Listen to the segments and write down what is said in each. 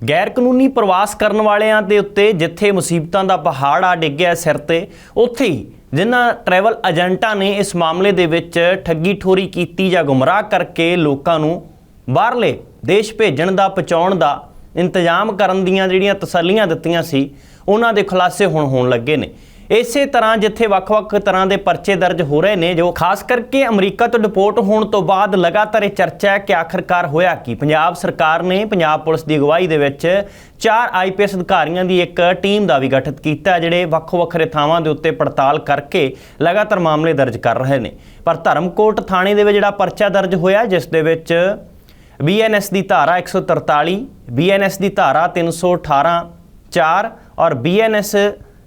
ਗੈਰ ਕਾਨੂੰਨੀ ਪ੍ਰਵਾਸ ਕਰਨ ਵਾਲਿਆਂ ਦੇ ਉੱਤੇ ਜਿੱਥੇ ਮੁਸੀਬਤਾਂ ਦਾ ਪਹਾੜ ਆ ਡਿੱਗਿਆ ਸਿਰ ਤੇ, ਉੱਥੇ ਹੀ ਜਿਨ੍ਹਾਂ ਟਰੈਵਲ ਏਜੰਟਾਂ ਨੇ ਇਸ ਮਾਮਲੇ ਦੇ ਵਿੱਚ ਠੱਗੀ ਠੋਰੀ ਕੀਤੀ ਜਾਂ ਗੁੰਮਰਾਹ ਕਰਕੇ ਲੋਕਾਂ ਨੂੰ ਬਾਹਰਲੇ ਦੇਸ਼ ਭੇਜਣ ਦਾ, ਪਹੁੰਚਾਉਣ ਦਾ ਇੰਤਜ਼ਾਮ ਕਰਨ ਦੀਆਂ ਜਿਹੜੀਆਂ ਤਸੱਲੀਆਂ ਦਿੱਤੀਆਂ ਸੀ, ਉਹਨਾਂ ਦੇ ਖੁਲਾਸੇ ਹੁਣ ਹੋਣ ਲੱਗੇ ਨੇ। ਇਸੇ ਤਰ੍ਹਾਂ ਜਿੱਥੇ ਵੱਖ-ਵੱਖ ਤਰ੍ਹਾਂ ਦੇ ਪਰਚੇ ਦਰਜ ਹੋ ਰਹੇ ਨੇ, ਜੋ ਖਾਸ ਕਰਕੇ ਅਮਰੀਕਾ ਤੋਂ ਡਿਪੋਰਟ ਹੋਣ ਤੋਂ ਬਾਅਦ ਲਗਾਤਾਰ ਇਹ ਚਰਚਾ ਹੈ ਕਿ ਆਖਰਕਾਰ ਹੋਇਆ ਕੀ? ਪੰਜਾਬ ਸਰਕਾਰ ਨੇ ਪੰਜਾਬ ਪੁਲਿਸ ਦੀ ਅਗਵਾਈ ਦੇ ਵਿੱਚ ਚਾਰ ਆਈਪੀਐਸ ਅਧਿਕਾਰੀਆਂ ਦੀ ਇੱਕ ਟੀਮ ਦਾ ਵੀ ਗਠਿਤ ਕੀਤਾ, ਜਿਹੜੇ ਵੱਖ-ਵੱਖਰੇ ਥਾਵਾਂ ਦੇ ਉੱਤੇ ਪੜਤਾਲ ਕਰਕੇ ਲਗਾਤਾਰ ਮਾਮਲੇ ਦਰਜ ਕਰ ਰਹੇ ਨੇ। ਪਰ ਧਰਮਕੋਟ ਥਾਣੇ ਦੇ ਵਿੱਚ ਜਿਹੜਾ ਪਰਚਾ ਦਰਜ ਹੋਇਆ, ਜਿਸ ਦੇ ਵਿੱਚ ਬੀਐਨਐਸ ਦੀ ਧਾਰਾ 143 ਬੀਐਨਐਸ ਦੀ ਧਾਰਾ 318 4 ਔਰ ਬੀਐਨਐਸ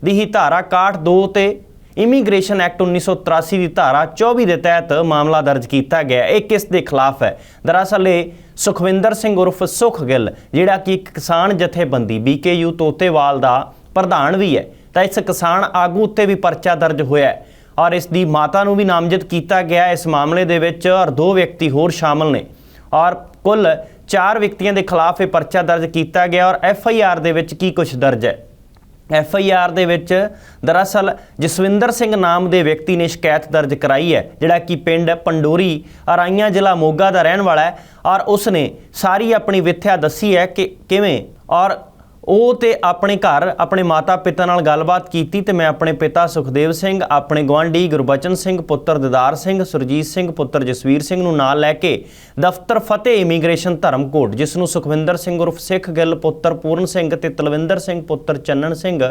ਦੀ ਹੀ ਧਾਰਾ 62 ਤੇ ਇਮੀਗ੍ਰੇਸ਼ਨ ਐਕਟ 1983 ਦੀ ਧਾਰਾ 24 ਦੇ ਤਹਿਤ ਮਾਮਲਾ ਦਰਜ ਕੀਤਾ ਗਿਆ। ਇਹ ਕਿਸ ਦੇ ਖਿਲਾਫ ਹੈ? ਦਰਅਸਲ ਇਹ ਸੁਖਵਿੰਦਰ ਸਿੰਘ ਉਰਫ ਸੁਖ ਗਿੱਲ, ਜਿਹੜਾ ਕਿ ਇੱਕ ਕਿਸਾਨ ਜਥੇਬੰਦੀ ਬੀਕੇਯੂ ਤੋਤੇਵਾਲ ਦਾ ਪ੍ਰਧਾਨ ਵੀ ਹੈ, ਤਾਂ ਇਸ ਕਿਸਾਨ ਆਗੂ ਉੱਤੇ ਵੀ ਪਰਚਾ ਦਰਜ ਹੋਇਆ ਹੈ ਔਰ ਇਸ ਦੀ ਮਾਤਾ ਨੂੰ ਵੀ ਨਾਮਜ਼ਦ ਕੀਤਾ ਗਿਆ ਇਸ ਮਾਮਲੇ ਦੇ ਵਿੱਚ ਔਰ ਦੋ ਵਿਅਕਤੀ ਹੋਰ ਸ਼ਾਮਲ ਨੇ ਔਰ ਕੁੱਲ ਚਾਰ ਵਿਅਕਤੀਆਂ ਦੇ ਖਿਲਾਫ ਇਹ ਪਰਚਾ ਦਰਜ ਕੀਤਾ ਗਿਆ ਔਰ ਐਫ ਆਈ ਆਰ ਦੇ ਵਿੱਚ ਕੀ ਕੁਝ ਦਰਜ ਹੈ? ਐਫ ਆਈ ਆਰ ਦੇ ਵਿੱਚ ਦਰਅਸਲ ਜਸਵਿੰਦਰ ਸਿੰਘ ਨਾਮ ਦੇ ਵਿਅਕਤੀ ਨੇ ਸ਼ਿਕਾਇਤ ਦਰਜ ਕਰਾਈ ਹੈ, ਜਿਹੜਾ ਕਿ ਪਿੰਡ ਪੰਡੋਰੀ, ਅਰਾਈਆਂ ਜ਼ਿਲ੍ਹਾ ਮੋਗਾ ਦਾ ਰਹਿਣ ਵਾਲਾ ਹੈ ਔਰ ਉਸ ਨੇ ਸਾਰੀ ਆਪਣੀ ਵਿਥਿਆ ਦੱਸੀ ਹੈ ਕਿ ਕਿਵੇਂ ਔਰ ਉਹ ਤੇ ਆਪਣੇ ਘਰ, ਆਪਣੇ ਮਾਤਾ ਪਿਤਾ ਨਾਲ ਗੱਲਬਾਤ ਕੀਤੀ ਤੇ ਮੈਂ ਆਪਣੇ ਪਿਤਾ ਸੁਖਦੇਵ ਸਿੰਘ, ਆਪਣੇ ਗਵਾਂਢੀ ਗੁਰਬਚਨ ਸਿੰਘ, ਪੁੱਤਰ ਦਿਦਾਰ ਸਿੰਘ, ਸੁਰਜੀਤ ਸਿੰਘ, ਪੁੱਤਰ ਜਸਵੀਰ ਸਿੰਘ ਨੂੰ ਨਾਲ ਲੈ ਕੇ ਦਫ਼ਤਰ ਫਤਿਹ ਇਮੀਗ੍ਰੇਸ਼ਨ ਧਰਮਕੋਟ, ਜਿਸ ਨੂੰ ਸੁਖਵਿੰਦਰ ਸਿੰਘ ਉਰਫ ਸਿੱਖ ਗਿੱਲ, ਪੁੱਤਰ ਪੂਰਨ ਸਿੰਘ ਤੇ ਤਲਵਿੰਦਰ ਸਿੰਘ, ਪੁੱਤਰ ਚੰਨਣ ਸਿੰਘ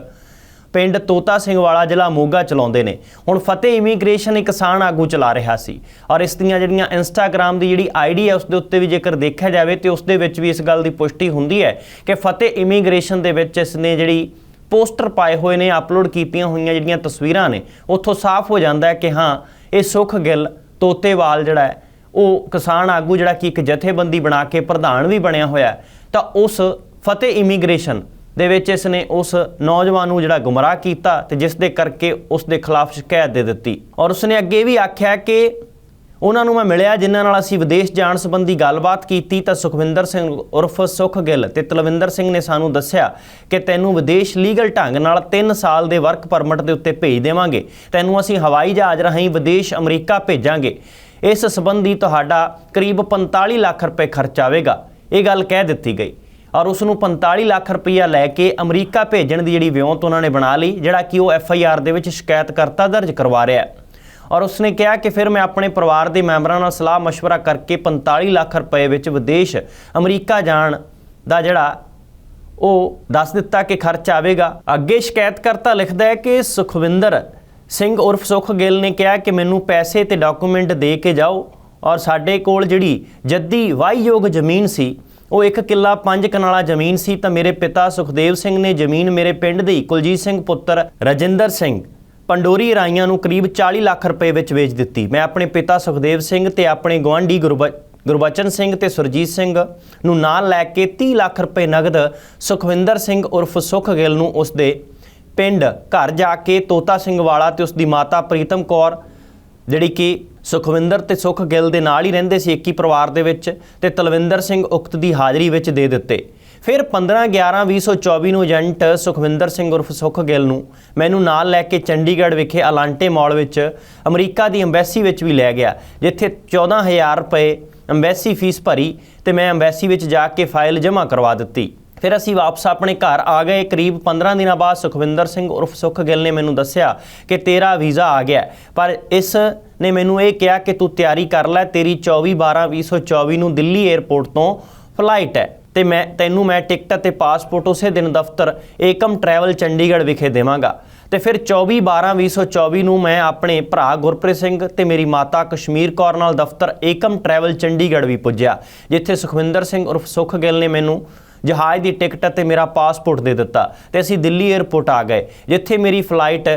ਪਿੰਡ ਤੋਤਾ ਸਿੰਘ ਵਾਲਾ ਜ਼ਿਲ੍ਹਾ ਮੋਗਾ ਚਲਾਉਂਦੇ ਨੇ। ਹੁਣ ਫਤਿਹ ਇਮੀਗ੍ਰੇਸ਼ਨ ਇੱਕ ਕਿਸਾਨ ਆਗੂ ਚਲਾ ਰਿਹਾ ਸੀ ਔਰ ਇਸ ਦੀਆਂ ਜਿਹੜੀਆਂ ਇੰਸਟਾਗ੍ਰam ਦੀ ਜਿਹੜੀ ਆਈਡੀ ਹੈ ਉਸ ਦੇ ਉੱਤੇ ਵੀ ਜੇਕਰ ਦੇਖਿਆ ਜਾਵੇ ਤੇ ਉਸ ਦੇ ਵਿੱਚ ਵੀ ਇਸ ਗੱਲ ਦੀ ਪੁਸ਼ਟੀ ਹੁੰਦੀ ਹੈ ਕਿ ਫਤਿਹ ਇਮੀਗ੍ਰੇਸ਼ਨ ਦੇ ਵਿੱਚ ਇਸ ਨੇ ਜਿਹੜੀ ਪੋਸਟਰ ਪਾਏ ਹੋਏ ਨੇ, ਅਪਲੋਡ ਕੀਤੀਆਂ ਹੋਈਆਂ ਜਿਹੜੀਆਂ ਤਸਵੀਰਾਂ ਨੇ, ਉੱਥੋਂ ਸਾਫ਼ ਹੋ ਜਾਂਦਾ ਹੈ ਕਿ ਹਾਂ, ਇਹ ਸੁਖ ਗਿੱਲ ਤੋਤੇਵਾਲ ਜਿਹੜਾ ਹੈ, ਉਹ ਕਿਸਾਨ ਆਗੂ ਜਿਹੜਾ ਕਿ ਇੱਕ ਜਥੇਬੰਦੀ ਬਣਾ ਕੇ ਪ੍ਰਧਾਨ ਵੀ ਬਣਿਆ ਹੋਇਆ ਤਾਂ ਉਸ ਫਤਿਹ ਇਮੀਗ੍ਰੇਸ਼ਨ ਦੇ ਵਿੱਚ ਇਸ ਨੇ ਉਸ ਨੌਜਵਾਨ ਨੂੰ ਜਿਹੜਾ ਗੁੰਮਰਾਹ ਕੀਤਾ ਤੇ ਜਿਸ ਦੇ ਕਰਕੇ ਉਸ ਦੇ ਖਿਲਾਫ ਸ਼ਿਕਾਇਤ ਦੇ ਦਿੱਤੀ। ਔਰ ਉਸਨੇ ਅੱਗੇ ਵੀ ਆਖਿਆ ਕਿ ਉਹਨਾਂ ਨੂੰ ਮੈਂ ਮਿਲਿਆ, ਜਿਨ੍ਹਾਂ ਨਾਲ ਅਸੀਂ ਵਿਦੇਸ਼ ਜਾਣ ਸੰਬੰਧੀ ਗੱਲਬਾਤ ਕੀਤੀ, ਤਾਂ ਸੁਖਵਿੰਦਰ ਸਿੰਘ ਉਰਫ ਸੁਖ ਗਿੱਲ ਤੇ ਤਲਵਿੰਦਰ ਸਿੰਘ ਨੇ ਸਾਨੂੰ ਦੱਸਿਆ ਕਿ ਤੈਨੂੰ ਵਿਦੇਸ਼ ਲੀਗਲ ਢੰਗ ਨਾਲ 3 ਸਾਲ ਦੇ ਵਰਕ ਪਰਮਿਟ ਦੇ ਉੱਤੇ ਭੇਜ ਦੇਵਾਂਗੇ। ਤੈਨੂੰ ਅਸੀਂ ਹਵਾਈ ਜਹਾਜ਼ ਰਾਹੀਂ ਵਿਦੇਸ਼ ਅਮਰੀਕਾ ਭੇਜਾਂਗੇ। ਇਸ ਸੰਬੰਧੀ ਤੁਹਾਡਾ ਕਰੀਬ 45 ਲੱਖ ਰੁਪਏ ਖਰਚ ਆਵੇਗਾ। ਇਹ ਗੱਲ ਕਹਿ ਦਿੱਤੀ ਗਈ। ਔਰ ਉਸ ਨੂੰ 45 ਲੱਖ ਰੁਪਈਆ ਲੈ ਕੇ ਅਮਰੀਕਾ ਭੇਜਣ ਦੀ ਜਿਹੜੀ ਵਿਉਂਤ ਉਹਨਾਂ ਨੇ ਬਣਾ ਲਈ, ਜਿਹੜਾ ਕਿ ਉਹ ਐਫ ਆਈ ਆਰ ਦੇ ਵਿੱਚ ਸ਼ਿਕਾਇਤ ਕਰਤਾ ਦਰਜ ਕਰਵਾ ਰਿਹਾ ਹੈ। ਔਰ ਉਸਨੇ ਕਿਹਾ ਕਿ ਫਿਰ ਮੈਂ ਆਪਣੇ ਪਰਿਵਾਰ ਦੇ ਮੈਂਬਰਾਂ ਨਾਲ ਸਲਾਹ مشਵਰਾ ਕਰਕੇ 45 ਲੱਖ ਰੁਪਏ ਵਿੱਚ ਵਿਦੇਸ਼ ਅਮਰੀਕਾ ਜਾਣ ਦਾ ਜਿਹੜਾ ਉਹ ਦੱਸ ਦਿੱਤਾ ਕਿ ਖਰਚ ਆਵੇਗਾ। ਅੱਗੇ ਸ਼ਿਕਾਇਤਕਰਤਾ ਲਿਖਦਾ ਹੈ ਕਿ ਸੁਖਵਿੰਦਰ ਸਿੰਘ ਉਰਫ ਸੁਖ ਗਿੱਲ ਨੇ ਕਿਹਾ ਕਿ ਮੈਨੂੰ ਪੈਸੇ ਤੇ ਡਾਕੂਮੈਂਟ ਦੇ ਕੇ ਜਾਓ ਔਰ ਸਾਡੇ ਕੋਲ ਜਿਹੜੀ ਜੱਦੀ ਵਾਹੀਯੋਗ ਜ਼ਮੀਨ ਸੀ ਉਹ ਇੱਕ ਕਿੱਲਾ ਪੰਜ ਕਨਾਲਾ ਜ਼ਮੀਨ ਸੀ ਤਾਂ ਮੇਰੇ ਪਿਤਾ ਸੁਖਦੇਵ ਸਿੰਘ ਨੇ ਜ਼ਮੀਨ ਮੇਰੇ ਪਿੰਡ ਦੇ ਕੁਲਜੀਤ ਸਿੰਘ ਪੁੱਤਰ ਰਜਿੰਦਰ ਸਿੰਘ ਪੰਡੋਰੀ ਰਾਈਆਂ ਨੂੰ ਕਰੀਬ 40 ਲੱਖ ਰੁਪਏ ਵਿੱਚ ਵੇਚ ਦਿੱਤੀ। ਮੈਂ ਆਪਣੇ ਪਿਤਾ ਸੁਖਦੇਵ ਸਿੰਘ ਤੇ ਆਪਣੇ ਗਵਾਂਢੀ ਗੁਰਬ, ਗੁਰਬਚਨ ਸਿੰਘ ਤੇ ਸੁਰਜੀਤ ਸਿੰਘ ਨੂੰ ਨਾਲ ਲੈ ਕੇ 30 ਲੱਖ ਰੁਪਏ ਨਗਦ ਸੁਖਵਿੰਦਰ ਸਿੰਘ ਉਰਫ ਸੁਖ ਗਿੱਲ ਨੂੰ ਉਸ ਦੇ ਪਿੰਡ ਘਰ ਜਾ ਕੇ ਤੋਤਾ ਸਿੰਘ ਵਾਲਾ ਤੇ ਉਸ ਦੀ ਮਾਤਾ ਪ੍ਰੀਤਮ ਕੌਰ ਜਿਹੜੀ ਕਿ ਸੁਖਵਿੰਦਰ ਤੇ ਸੁਖ ਗਿੱਲ ਦੇ ਨਾਲ ਹੀ ਰਹਿੰਦੇ ਸੀ ਇੱਕ ਹੀ ਪਰਿਵਾਰ ਦੇ ਵਿੱਚ ਤੇ ਤਲਵਿੰਦਰ ਸਿੰਘ ਉਕਤ ਦੀ ਹਾਜ਼ਰੀ ਵਿੱਚ ਦੇ ਦਿੱਤੇ। ਫਿਰ 15 11 2024 ਨੂੰ ਏਜੰਟ ਸੁਖਵਿੰਦਰ ਸਿੰਘ ਉਰਫ ਸੁਖ ਗਿੱਲ ਨੂੰ ਮੈਨੂੰ ਨਾਲ ਲੈ ਕੇ ਚੰਡੀਗੜ੍ਹ ਵਿਖੇ ਅਲਾਂਟੇ ਮਾਲ ਵਿੱਚ ਅਮਰੀਕਾ ਦੀ ਐਮਬੈਸੀ ਵਿੱਚ ਵੀ ਲੈ ਗਿਆ, ਜਿੱਥੇ 14000 ਰੁਪਏ ਐਮਬੈਸੀ ਫੀਸ ਭਰੀ ਤੇ ਮੈਂ ਐਮਬੈਸੀ ਵਿੱਚ ਜਾ ਕੇ ਫਾਈਲ ਜਮ੍ਹਾਂ ਕਰਵਾ ਦਿੱਤੀ। ਫਿਰ ਅਸੀਂ ਵਾਪਸ ਆਪਣੇ ਘਰ ਆ ਗਏ। ਕਰੀਬ 15 ਦਿਨਾਂ ਬਾਅਦ ਸੁਖਵਿੰਦਰ ਸਿੰਘ ਉਰਫ ਸੁਖ ਗਿੱਲ ਨੇ ਮੈਨੂੰ ਦੱਸਿਆ ਕਿ ਤੇਰਾ ਵੀਜ਼ਾ ਆ ਗਿਆ ਪਰ ਇਸ ਨੇ ਮੈਨੂੰ ਇਹ ਕਿਹਾ ਕਿ ਤੂੰ ਤਿਆਰੀ ਕਰ ਲੈ। ਤੇਰੀ 24 12 2024 ਨੂੰ ਦਿੱਲੀ 에ਅਰਪੋਰਟ ਤੋਂ ਫਲਾਈਟ ਹੈ ਤੇ ਮੈਂ, ਤੈਨੂੰ ਮੈਂ ਟਿਕਟ ਅਤੇ ਪਾਸਪੋਰਟ ਉਸੇ ਦਿਨ ਦਫ਼ਤਰ ਏਕਮ ਟਰੈਵਲ ਚੰਡੀਗੜ੍ਹ ਵਿਖੇ ਦੇਵਾਂਗਾ। ਤੇ ਫਿਰ 24 12 2024 ਨੂੰ ਮੈਂ ਆਪਣੇ ਭਰਾ ਗੁਰਪ੍ਰੀਤ ਸਿੰਘ ਤੇ ਮੇਰੀ ਮਾਤਾ ਕਸ਼ਮੀਰ ਕੌਰ ਨਾਲ ਦਫ਼ਤਰ ਏਕਮ ਟਰੈਵਲ ਚੰਡੀਗੜ੍ਹ ਵੀ ਪੁੱਜਿਆ, ਜਿੱਥੇ ਸੁਖਵਿੰਦਰ ਸਿੰਘ ਉਰਫ ਸੁਖ ਗਿੱਲ ਨੇ ਮੈਨੂੰ ਜਹਾਜ਼ ਦੀ ਟਿਕਟ ਤੇ ਮੇਰਾ ਪਾਸਪੋਰਟ ਦੇ ਦਿੱਤਾ ਤੇ ਅਸੀਂ ਦਿੱਲੀ 에ਅਰਪੋਰਟ ਆ ਗਏ। ਜਿੱਥੇ ਮੇਰੀ ਫਲਾਈਟ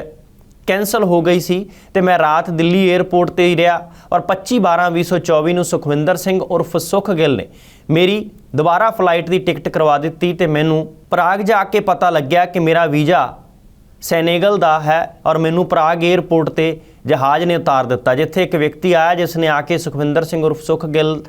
ਕੈਨਸਲ ਹੋ ਗਈ ਸੀ ਤੇ ਮੈਂ ਰਾਤ ਦਿੱਲੀ 에ਅਰਪੋਰਟ ਤੇ ਹੀ ਰਿਹਾ ਔਰ 25 12 2024 ਨੂੰ ਸੁਖਵਿੰਦਰ ਸਿੰਘ ਉਰਫ ਸੁਖ ਗਿੱਲ ਨੇ ਮੇਰੀ ਦੁਬਾਰਾ ਫਲਾਈਟ ਦੀ ਟਿਕਟ ਕਰਵਾ ਦਿੱਤੀ ਤੇ ਮੈਨੂੰ ਪ੍ਰਾਗ ਜਾ ਕੇ ਪਤਾ ਲੱਗਿਆ ਕਿ ਮੇਰਾ ਵੀਜ਼ਾ ਸੈਨੇਗਲ ਦਾ ਹੈ ਔਰ ਮੈਨੂੰ ਪ੍ਰਾਗ 에ਅਰਪੋਰਟ ਤੇ ਜਹਾਜ਼ ਨੇ ਉਤਾਰ ਦਿੱਤਾ, ਜਿੱਥੇ ਇੱਕ ਵਿਅਕਤੀ ਆਇਆ ਜਿਸ ਨੇ ਆ ਕੇ ਸੁਖਵਿੰਦਰ ਸਿੰਘ ਉਰਫ ਸੁਖ ਗਿੱਲ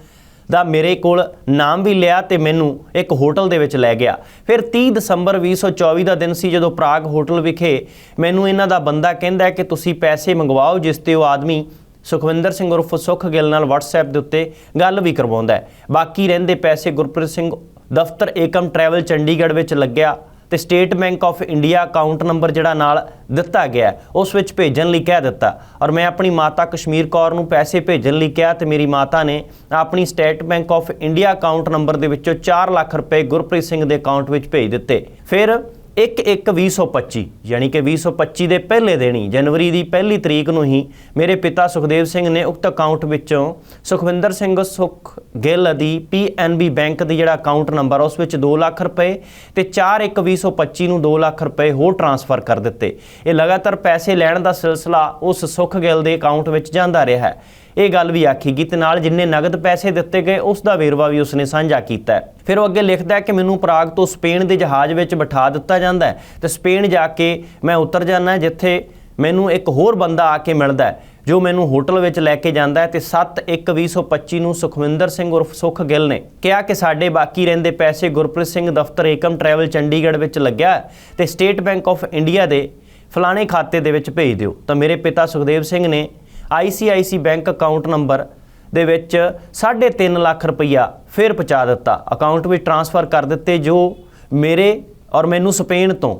ਦਾ ਮੇਰੇ ਕੋਲ ਨਾਮ ਵੀ ਲਿਆ ਤੇ ਮੈਨੂੰ ਇੱਕ ਹੋਟਲ ਦੇ ਵਿੱਚ ਲੈ ਗਿਆ। ਫਿਰ 30 ਦਸੰਬਰ 2024 ਦਾ ਦਿਨ ਸੀ ਜਦੋਂ ਪ੍ਰਾਗ ਹੋਟਲ ਵਿਖੇ ਮੈਨੂੰ ਇਹਨਾਂ ਦਾ ਬੰਦਾ ਕਹਿੰਦਾ ਕਿ ਤੁਸੀਂ ਪੈਸੇ ਮੰਗਵਾਓ ਜਿਸ ਤੇ ਉਹ ਆਦਮੀ ਸੁਖਵਿੰਦਰ ਸਿੰਘ ਉਰਫ ਸੁਖ ਗਿੱਲ ਨਾਲ WhatsApp ਦੇ ਉੱਤੇ ਗੱਲ ਵੀ ਕਰਵਾਉਂਦਾ ਹੈ। ਬਾਕੀ ਰਹਿੰਦੇ ਪੈਸੇ ਗੁਰਪ੍ਰੀਤ ਸਿੰਘ ਦਫ਼ਤਰ ਏਕਮ ਟਰੈਵਲ ਚੰਡੀਗੜ੍ਹ ਵਿੱਚ ਲੱਗਿਆ। ਤੇ state bank of India account number ਜਿਹੜਾ ਨਾਲ ਦਿੱਤਾ ਗਿਆ ਉਸ ਵਿੱਚ ਭੇਜਣ ਲਈ ਕਹਿ ਦਿੱਤਾ। ਔਰ ਮੈਂ ਆਪਣੀ ਮਾਤਾ ਕਸ਼ਮੀਰ ਕੌਰ ਨੂੰ ਪੈਸੇ ਭੇਜਣ ਲਈ ਕਿਹਾ ਤੇ ਮੇਰੀ ਮਾਤਾ ਨੇ ਆਪਣੀ state bank of India account number ਦੇ ਵਿੱਚੋਂ 4 ਲੱਖ ਰੁਪਏ ਗੁਰਪ੍ਰੀਤ ਸਿੰਘ ਦੇ ਅਕਾਊਂਟ ਵਿੱਚ ਭੇਜ ਦਿੱਤੇ। ਫਿਰ 1/1/2025 ਯਾਨੀ ਕਿ 2025 ਦੇ ਪਹਿਲੇ ਦਿਨ ਹੀ ਜਨਵਰੀ ਦੀ ਪਹਿਲੀ ਤਰੀਕ ਨੂੰ ਹੀ ਮੇਰੇ ਪਿਤਾ ਸੁਖਦੇਵ ਸਿੰਘ ਨੇ ਉਕਤ ਅਕਾਊਂਟ ਵਿੱਚੋਂ ਸੁਖਵਿੰਦਰ ਸਿੰਘ ਸੁਖ ਗਿੱਲ ਦੀ ਪੀਐਨਬੀ ਬੈਂਕ ਦੀ ਜਿਹੜਾ ਅਕਾਊਂਟ ਨੰਬਰ ਉਸ ਵਿੱਚ 2 ਲੱਖ ਰੁਪਏ ਤੇ 4/1/2025 ਨੂੰ 2 ਲੱਖ ਰੁਪਏ ਹੋਰ ਟਰਾਂਸਫਰ ਕਰ ਦਿੱਤੇ। ਇਹ ਲਗਾਤਾਰ ਪੈਸੇ ਲੈਣ ਦਾ ਸਿਲਸਿਲਾ ਉਸ ਸੁਖ ਗਿੱਲ ਦੇ ਅਕਾਊਂਟ ਵਿੱਚ ਜਾਂਦਾ ਰਿਹਾ ਹੈ। ਇਹ ਗੱਲ ਵੀ ਆਖੀ ਗਈ ਤੇ ਨਾਲ ਜਿੰਨੇ ਨਗਦ ਪੈਸੇ ਦਿੱਤੇ ਗਏ, ਉਸ ਦਾ ਵੇਰਵਾ ਵੀ ਉਸਨੇ ਸਾਂਝਾ ਕੀਤਾ ਹੈ। ਫਿਰ ਉਹ ਅੱਗੇ ਲਿਖਦਾ ਹੈ ਕਿ ਮੈਨੂੰ ਪ੍ਰਾਗ ਤੋਂ ਸਪੇਨ ਦੇ ਜਹਾਜ਼ ਵਿੱਚ ਬਿਠਾ ਦਿੱਤਾ ਜਾਂਦਾ ਹੈ ਤੇ ਸਪੇਨ ਜਾ ਕੇ ਮੈਂ ਉਤਰ ਜਾਂਦਾ ਜਿੱਥੇ ਮੈਨੂੰ ਇੱਕ ਹੋਰ ਬੰਦਾ ਆ ਕੇ ਮਿਲਦਾ ਹੈ, ਜੋ ਮੈਨੂੰ ਹੋਟਲ ਵਿੱਚ ਲੈ ਕੇ ਜਾਂਦਾ ਹੈ ਤੇ 7/1/2025 ਨੂੰ ਸੁਖਵਿੰਦਰ ਸਿੰਘ ਉਰਫ ਸੁਖ ਗਿੱਲ ਨੇ ਕਿਹਾ ਕਿ ਸਾਡੇ ਬਾਕੀ ਰਹਿੰਦੇ ਪੈਸੇ ਗੁਰਪ੍ਰੀਤ ਸਿੰਘ ਦਫ਼ਤਰ ਏਕਮ ਟਰੈਵਲ ਚੰਡੀਗੜ੍ਹ ਵਿੱਚ ਲੱਗਿਆ ਹੈ ਤੇ ਸਟੇਟ ਬੈਂਕ ਆਫ ਇੰਡੀਆ ਦੇ ਫਲਾਣੇ ਖਾਤੇ ਦੇ ਵਿੱਚ ਭੇਜ ਦਿਓ। ਤਾਂ ਮੇਰੇ ਪਿਤਾ ਸੁਖਦੇਵ ਸਿੰਘ ਨੇ ICIC ਬੈਂਕ ਅਕਾਊਂਟ ਨੰਬਰ ਦੇ ਵਿੱਚ 3.5 ਲੱਖ ਰੁਪਈਆ ਫਿਰ ਪਹੁੰਚਾ ਦਿੱਤਾ। ਅਕਾਊਂਟ ਵਿੱਚ ਟਰਾਂਸਫਰ ਕਰ ਦਿੱਤੇ, ਜੋ ਮੇਰੇ ਔਰ ਮੈਨੂੰ ਸਪੇਨ ਤੋਂ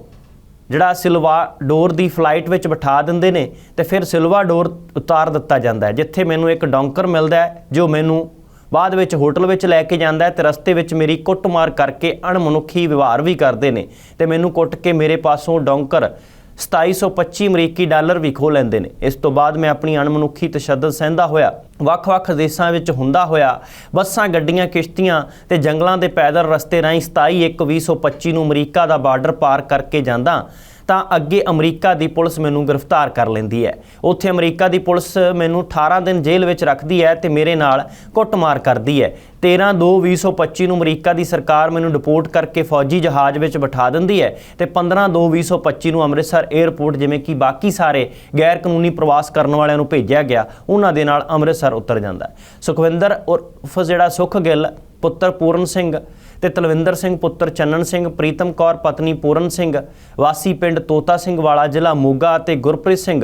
ਜਿਹੜਾ ਸਿਲਵਾ ਡੋਰ ਦੀ ਫਲਾਈਟ ਵਿੱਚ ਬਿਠਾ ਦਿੰਦੇ ਨੇ ਤੇ ਫਿਰ ਸਿਲਵਾ ਡੋਰ ਉਤਾਰ ਦਿੱਤਾ ਜਾਂਦਾ ਹੈ, ਜਿੱਥੇ ਮੈਨੂੰ ਇੱਕ ਡੌਂਕਰ ਮਿਲਦਾ ਹੈ, ਜੋ ਮੈਨੂੰ ਬਾਅਦ ਵਿੱਚ ਹੋਟਲ ਵਿੱਚ ਲੈ ਕੇ ਜਾਂਦਾ ਹੈ ਤੇ ਰਸਤੇ ਵਿੱਚ ਮੇਰੀ ਕੁੱਟਮਾਰ ਕਰਕੇ ਅਣਮਨੁੱਖੀ ਵਿਵਹਾਰ ਵੀ ਕਰਦੇ ਨੇ ਤੇ ਮੈਨੂੰ ਕੁੱਟ ਕੇ ਮੇਰੇ ਪਾਸੋਂ ਡੌਂਕਰ 2725 ਅਮਰੀਕੀ ਡਾਲਰ ਵੀ ਖੋ ਲੈਂਦੇ ਨੇ। ਇਸ ਤੋਂ ਬਾਅਦ ਮੈਂ ਆਪਣੀ ਅਣਮਨੁੱਖੀ ਤਸ਼ੱਦਦ ਸਹਿੰਦਾ ਹੋਇਆ। ਵੱਖ-ਵੱਖ ਦੇਸ਼ਾਂ ਵਿੱਚ ਹੁੰਦਾ ਹੋਇਆ। ਬੱਸਾਂ, ਗੱਡੀਆਂ, ਕਿਸ਼ਤੀਆਂ ਤੇ ਜੰਗਲਾਂ ਦੇ ਪੈਦਲ ਰਸਤੇ ਰਾਹੀਂ 27/1/2025 ਨੂੰ ਅਮਰੀਕਾ ਦਾ ਬਾਰਡਰ ਪਾਰ ਕਰਕੇ ਜਾਂਦਾ। ਤਾਂ ਅੱਗੇ ਅਮਰੀਕਾ ਦੀ ਪੁਲਿਸ ਮੈਨੂੰ ਗ੍ਰਿਫਤਾਰ ਕਰ ਲੈਂਦੀ ਹੈ। ਉੱਥੇ ਅਮਰੀਕਾ ਦੀ ਪੁਲਿਸ ਮੈਨੂੰ 18 ਦਿਨ ਜੇਲ੍ਹ ਵਿੱਚ ਰੱਖਦੀ ਹੈ ਤੇ ਮੇਰੇ ਨਾਲ ਕੁੱਟਮਾਰ ਕਰਦੀ ਹੈ। 13/2/2025 ਨੂੰ ਅਮਰੀਕਾ ਦੀ ਸਰਕਾਰ ਮੈਨੂੰ ਡਿਪੋਰਟ ਕਰਕੇ ਫੌਜੀ ਜਹਾਜ਼ ਵਿੱਚ ਬਿਠਾ ਦਿੰਦੀ ਹੈ ਤੇ 15/2/2025 ਨੂੰ ਅੰਮ੍ਰਿਤਸਰ 에ਅਰਪੋਰਟ ਜਿਵੇਂ ਕਿ ਬਾਕੀ ਸਾਰੇ ਗੈਰ ਕਾਨੂੰਨੀ ਪ੍ਰਵਾਸ ਕਰਨ ਵਾਲਿਆਂ ਨੂੰ ਭੇਜਿਆ ਗਿਆ, ਉਹਨਾਂ ਦੇ ਨਾਲ ਅੰਮ੍ਰਿਤਸਰ ਉਤਰ ਜਾਂਦਾ। ਸੁਖਵਿੰਦਰ ਉਰਫ ਜਿਹੜਾ ਸੁਖ ਗਿੱਲ, ਪੁੱਤਰ ਪੂਰਨ ਸਿੰਘ ਤੇ ਤਲਵਿੰਦਰ ਸਿੰਘ ਪੁੱਤਰ ਚੰਨਨ ਸਿੰਘ, ਪ੍ਰੀਤਮ ਕੌਰ, ਪਤਨੀ ਪੂਰਨ ਸਿੰਘ, ਵਾਸੀ ਪਿੰਡ ਤੋਤਾ ਸਿੰਘ ਵਾਲਾ, ਜ਼ਿਲ੍ਹਾ ਮੋਗਾ ਅਤੇ ਗੁਰਪ੍ਰੀਤ ਸਿੰਘ।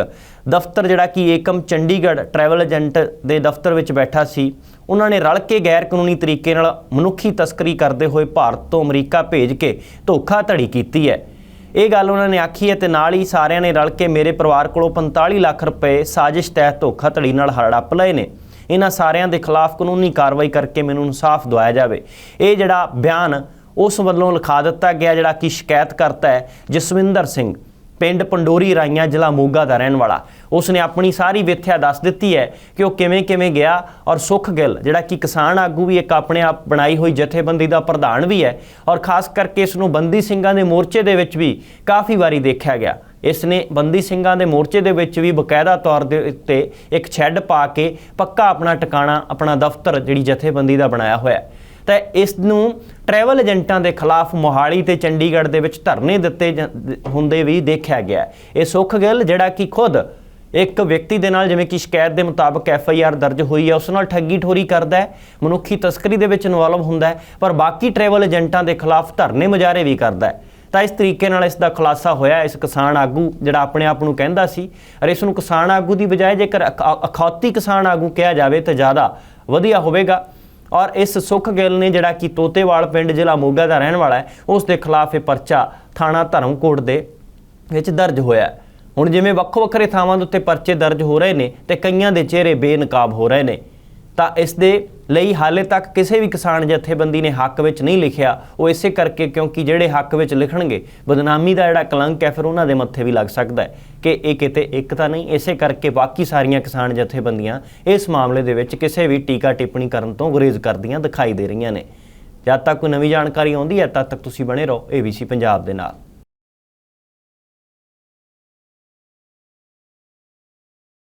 ਦਫ਼ਤਰ ਜਿਹੜਾ ਕਿ ਏਕਮ ਚੰਡੀਗੜ੍ਹ ਟਰੈਵਲ ਏਜੰਟ ਦੇ ਦਫ਼ਤਰ ਵਿੱਚ ਬੈਠਾ ਸੀ। ਉਹਨਾਂ ਨੇ ਰਲ ਕੇ ਗੈਰ ਕਾਨੂੰਨੀ ਤਰੀਕੇ ਨਾਲ ਮਨੁੱਖੀ ਤਸਕਰੀ ਕਰਦੇ ਹੋਏ ਭਾਰਤ ਤੋਂ ਅਮਰੀਕਾ ਭੇਜ ਕੇ ਧੋਖਾਧੜੀ ਕੀਤੀ ਹੈ। ਇਹ ਗੱਲ ਉਹਨਾਂ ਨੇ ਆਖੀ ਹੈ ਤੇ ਨਾਲ ਹੀ ਸਾਰਿਆਂ ਨੇ ਰਲ ਕੇ ਮੇਰੇ ਪਰਿਵਾਰ ਕੋਲੋਂ 45 ਲੱਖ ਰੁਪਏ ਸਾਜ਼ਿਸ਼ ਤਹਿਤ ਧੋਖਾਧੜੀ ਨਾਲ ਹੜੱਪ ਲਏ ਨੇ। ਇਹਨਾਂ ਸਾਰਿਆਂ ਦੇ ਖਿਲਾਫ ਕਾਨੂੰਨੀ ਕਾਰਵਾਈ ਕਰਕੇ ਮੈਨੂੰ ਇਨਸਾਫ ਦਵਾਇਆ ਜਾਵੇ। ਇਹ ਜਿਹੜਾ ਬਿਆਨ ਉਸ ਵੱਲੋਂ ਲਿਖਾ ਦਿੱਤਾ ਗਿਆ ਜਿਹੜਾ ਕਿ ਸ਼ਿਕਾਇਤ ਕਰਤਾ ਹੈ, ਜਸਵਿੰਦਰ ਸਿੰਘ, ਪਿੰਡ ਪੰਡੋਰੀ ਰਾਈਆਂ, ਜ਼ਿਲ੍ਹਾ ਮੋਗਾ ਦਾ ਰਹਿਣ ਵਾਲਾ। ਉਸ ਨੇ ਆਪਣੀ ਸਾਰੀ ਵਿਥਿਆ ਦੱਸ ਦਿੱਤੀ ਹੈ ਕਿ ਉਹ ਕਿਵੇਂ ਕਿਵੇਂ ਗਿਆ ਔਰ ਸੁਖ ਗਿੱਲ, ਜਿਹੜਾ ਕਿ ਕਿਸਾਨ ਆਗੂ ਵੀ ਇੱਕ ਆਪਣੇ ਆਪ ਬਣਾਈ ਹੋਈ ਜਥੇਬੰਦੀ ਦਾ ਪ੍ਰਧਾਨ ਵੀ ਹੈ, ਔਰ ਖਾਸ ਕਰਕੇ ਇਸ ਨੂੰ ਬੰਦੀ ਸਿੰਘਾਂ ਦੇ ਮੋਰਚੇ ਦੇ ਵਿੱਚ ਵੀ ਕਾਫੀ ਵਾਰੀ ਦੇਖਿਆ ਗਿਆ। ਇਸ ਨੇ ਬੰਦੀ ਸਿੰਘਾਂ ਦੇ ਮੋਰਚੇ ਦੇ ਵਿੱਚ ਵੀ ਬਕਾਇਦਾ ਤੌਰ ਦੇ ਉੱਤੇ ਇੱਕ ਛੱਡ ਪਾ ਕੇ ਪੱਕਾ ਆਪਣਾ ਟਿਕਾਣਾ, ਆਪਣਾ ਦਫ਼ਤਰ ਜਿਹੜੀ ਜਥੇਬੰਦੀ ਦਾ ਬਣਾਇਆ ਹੋਇਆ ਤਾਂ ਇਸ ਨੂੰ ਟਰੈਵਲ ਏਜੰਟਾਂ ਦੇ ਖਿਲਾਫ ਮੋਹਾਲੀ ਤੇ ਚੰਡੀਗੜ੍ਹ ਦੇ ਵਿੱਚ ਧਰਨੇ ਦਿੱਤੇ ਜਾਂ- ਹੁੰਦੇ ਵੀ ਦੇਖਿਆ ਗਿਆ ਇਹ ਸੁਖ ਗਿੱਲ ਜਿਹੜਾ ਕਿ ਖੁਦ ਇੱਕ ਵਿਅਕਤੀ ਦੇ ਨਾਲ ਜਿਵੇਂ ਕਿ ਸ਼ਿਕਾਇਤ ਦੇ ਮੁਤਾਬਕ ਐਫ ਆਈ ਆਰ ਦਰਜ ਹੋਈ ਹੈ, ਉਸ ਨਾਲ ਠੱਗੀ ਠੋਰੀ ਕਰਦਾ ਹੈ, ਮਨੁੱਖੀ ਤਸਕਰੀ ਦੇ ਵਿੱਚ ਇਨਵੋਲਵ ਹੁੰਦਾ ਹੈ, ਪਰ ਬਾਕੀ ਟਰੈਵਲ ਏਜੰਟਾਂ ਦੇ ਖਿਲਾਫ ਧਰਨੇ ਮੁਜ਼ਾਹਰੇ ਵੀ ਕਰਦਾ ਹੈ। ਤਾਂ ਇਸ ਤਰੀਕੇ ਨਾਲ ਇਸ ਦਾ ਖੁਲਾਸਾ ਹੋਇਆ ਇਸ ਕਿਸਾਨ ਆਗੂ ਜਿਹੜਾ ਆਪਣੇ ਆਪ ਨੂੰ ਕਹਿੰਦਾ ਸੀ। ਅਰ ਇਸ ਨੂੰ ਕਿਸਾਨ ਆਗੂ ਦੀ ਬਜਾਏ ਜੇਕਰ ਅਖ- ਅਖੌਤੀ ਕਿਸਾਨ ਆਗੂ ਕਿਹਾ ਜਾਵੇ ਤਾਂ ਜ਼ਿਆਦਾ ਵਧੀਆ ਹੋਵੇਗਾ। ਔਰ ਇਸ ਸੁਖ ਗਿੱਲ ਨੇ ਜਿਹੜਾ ਕਿ ਤੋਤੇਵਾਲ ਪਿੰਡ ਜ਼ਿਲ੍ਹਾ ਮੋਗਾ ਦਾ ਰਹਿਣ ਵਾਲਾ ਹੈ, ਉਸ ਦੇ ਖਿਲਾਫ ਇਹ ਪਰਚਾ ਥਾਣਾ ਧਰਮਕੋਟ ਦੇ ਵਿੱਚ ਦਰਜ ਹੋਇਆ ਹੈ। ਹੁਣ ਜਿਵੇਂ ਵੱਖੋ ਵੱਖਰੇ ਥਾਵਾਂ ਦੇ ਉੱਤੇ ਪਰਚੇ ਦਰਜ ਹੋ ਰਹੇ ਨੇ ਤੇ ਕਈਆਂ ਦੇ ਚਿਹਰੇ ਬੇਨਕਾਬ ਹੋ ਰਹੇ ਨੇ। ਤਾਂ ਇਸ ਦੇ ਲਈ ਹਾਲੇ ਤੱਕ ਕਿਸੇ ਵੀ ਕਿਸਾਨ ਜਥੇਬੰਦੀ ਨੇ ਹੱਕ ਵਿੱਚ ਨਹੀਂ ਲਿਖਿਆ। ਉਹ ਇਸੇ ਕਰਕੇ ਕਿਉਂਕਿ ਜਿਹੜੇ ਹੱਕ ਵਿੱਚ ਲਿਖਣਗੇ, ਬਦਨਾਮੀ ਦਾ ਜਿਹੜਾ ਕਲੰਕ ਹੈ, ਫਿਰ ਉਹਨਾਂ ਦੇ ਮੱਥੇ ਵੀ ਲੱਗ ਸਕਦਾ ਹੈ ਕਿ ਇਹ ਕਿਤੇ ਇੱਕ ਤਾਂ ਨਹੀਂ, ਇਸੇ ਕਰਕੇ ਬਾਕੀ ਸਾਰੀਆਂ ਕਿਸਾਨ ਜਥੇਬੰਦੀਆਂ ਇਸ ਮਾਮਲੇ ਦੇ ਵਿੱਚ ਕਿਸੇ ਵੀ ਟੀਕਾ ਟਿੱਪਣੀ ਕਰਨ ਤੋਂ ਗੁਰੇਜ਼ ਕਰਦੀਆਂ ਦਿਖਾਈ ਦੇ ਰਹੀਆਂ ਨੇ। ਜਦ ਤੱਕ ਕੋਈ ਨਵੀਂ ਜਾਣਕਾਰੀ ਆਉਂਦੀ ਹੈ, ਤਦ ਤੱਕ ਤੁਸੀਂ ਬਣੇ ਰਹੋ ABC ਪੰਜਾਬ ਦੇ ਨਾਲ।